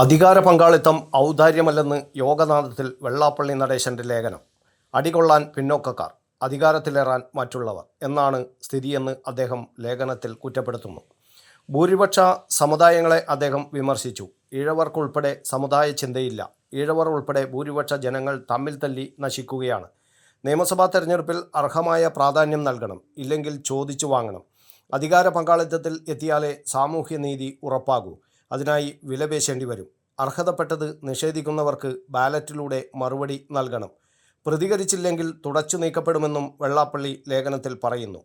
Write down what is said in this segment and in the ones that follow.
അധികാര പങ്കാളിത്തം ഔദാര്യമല്ലെന്ന് യോഗനാഥത്തിൽ വെള്ളാപ്പള്ളി നടേശന്റെ ലേഖനം. അടികൊള്ളാൻ പിന്നോക്കക്കാർ അധികാരത്തിലേറാൻ മറ്റുള്ളവർ എന്നാണ് സ്ഥിതിയെന്ന് അദ്ദേഹം ലേഖനത്തിൽ കുറ്റപ്പെടുത്തുന്നു. ഭൂരിപക്ഷ സമുദായങ്ങളെ അദ്ദേഹം വിമർശിച്ചു. ഈഴവർക്കുൾപ്പെടെ സമുദായ ചിന്തയില്ല. ഈഴവർ ഉൾപ്പെടെ ഭൂരിപക്ഷ ജനങ്ങൾ തമ്മിൽ തല്ലി നശിക്കുകയാണ്. നിയമസഭാ തെരഞ്ഞെടുപ്പിൽ അർഹമായ പ്രാധാന്യം നൽകണം ഇല്ലെങ്കിൽ ചോദിച്ചു വാങ്ങണം. അധികാര പങ്കാളിത്തത്തിൽ എത്തിയാലേ സാമൂഹ്യനീതി ഉറപ്പാകൂ. അതിനായി വിലപേശേണ്ടി വരും. അർഹതപ്പെട്ടത് നിഷേധിക്കുന്നവർക്ക് ബാലറ്റിലൂടെ മറുപടി നൽകണം. പ്രതികരിച്ചില്ലെങ്കിൽ തുടച്ചു നീക്കപ്പെടുമെന്നും വെള്ളാപ്പള്ളി ലേഖനത്തിൽ പറയുന്നു.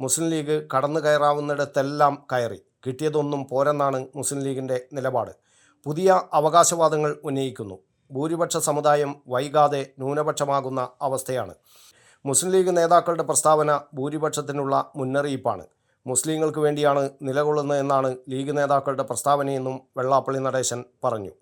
മുസ്ലിം ലീഗ് കടന്നു കയറാവുന്നിടത്തെല്ലാം കയറി. കിട്ടിയതൊന്നും പോരെന്നാണ് മുസ്ലിം ലീഗിന്റെ നിലപാട്. പുതിയ അവകാശവാദങ്ങൾ ഉന്നയിക്കുന്നു. ഭൂരിപക്ഷ സമുദായം വൈകാതെ ന്യൂനപക്ഷമാകുന്ന അവസ്ഥയാണ്. മുസ്ലിം ലീഗ് നേതാക്കളുടെ പ്രസ്താവന ഭൂരിപക്ഷത്തിനുള്ള മുന്നറിയിപ്പാണ്. മുസ്ലിങ്ങൾക്ക് വേണ്ടിയാണ് നിലകൊള്ളുന്നത് എന്നാണ് ലീഗ് നേതാക്കളുടെ പ്രസ്താവനയെന്നും വെള്ളാപ്പള്ളി നടേശൻ പറഞ്ഞു.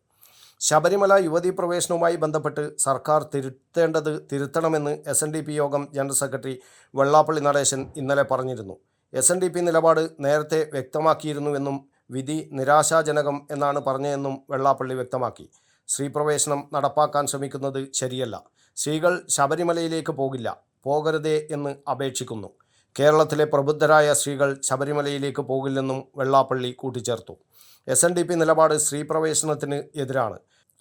ശബരിമല യുവതീ പ്രവേശനവുമായി ബന്ധപ്പെട്ട് സർക്കാർ തിരുത്തേണ്ടത് തിരുത്തണമെന്ന് എസ് എൻ ഡി പി യോഗം ജനറൽ സെക്രട്ടറി വെള്ളാപ്പള്ളി നടേശൻ ഇന്നലെ പറഞ്ഞിരുന്നു. എസ് എൻ ഡി പി നിലപാട് നേരത്തെ വ്യക്തമാക്കിയിരുന്നുവെന്നും വിധി നിരാശാജനകം എന്നാണ് പറഞ്ഞതെന്നും വെള്ളാപ്പള്ളി വ്യക്തമാക്കി. സ്ത്രീപ്രവേശനം നടപ്പാക്കാൻ ശ്രമിക്കുന്നത് ശരിയല്ല. സ്ത്രീകൾ ശബരിമലയിലേക്ക് പോകില്ല. പോകരുതേ എന്ന് അപേക്ഷിക്കുന്നു. കേരളത്തിലെ പ്രബുദ്ധരായ സ്ത്രീകൾ ശബരിമലയിലേക്ക് പോകില്ലെന്നും വെള്ളാപ്പള്ളി കൂട്ടിച്ചേർത്തു. എസ് എൻ ഡി പി നിലപാട് സ്ത്രീ പ്രവേശനത്തിന് എതിരാണ്.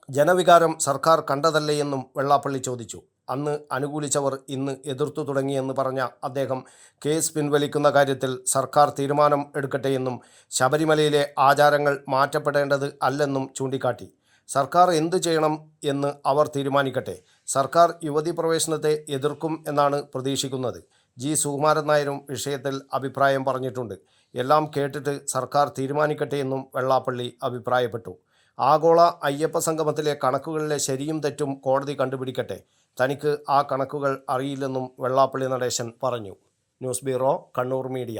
ജനവികാരം സർക്കാർ കണ്ടതല്ലേ എന്നും വെള്ളാപ്പള്ളി ചോദിച്ചു. അന്ന് അനുകൂലിച്ചവർ ഇന്ന് എതിർത്തു തുടങ്ങിയെന്ന് പറഞ്ഞ അദ്ദേഹം കേസ് പിൻവലിക്കുന്ന കാര്യത്തിൽ സർക്കാർ തീരുമാനം എടുക്കട്ടെയെന്നും ശബരിമലയിലെ ആചാരങ്ങൾ മാറ്റപ്പെടേണ്ടത് അല്ലെന്നും ചൂണ്ടിക്കാട്ടി. സർക്കാർ എന്തു ചെയ്യണം എന്ന് അവർ തീരുമാനിക്കട്ടെ. സർക്കാർ യുവതി പ്രവേശനത്തെ എതിർക്കും എന്നാണ് പ്രതീക്ഷിക്കുന്നത്. ജി. സുകുമാരൻ നായരും വിഷയത്തിൽ അഭിപ്രായം പറഞ്ഞിട്ടുണ്ട്. എല്ലാം കേട്ടിട്ട് സർക്കാർ തീരുമാനിക്കട്ടെ എന്നും വെള്ളാപ്പള്ളി അഭിപ്രായപ്പെട്ടു. ആഗോള അയ്യപ്പ സംഗമത്തിലെ കണക്കുകളിലെ ശരിയും തെറ്റും കോടതി കണ്ടുപിടിക്കട്ടെ. തനിക്ക് ആ കണക്കുകൾ അറിയില്ലെന്നും വെള്ളാപ്പള്ളി നടേശൻ പറഞ്ഞു. News bureau Kannur media.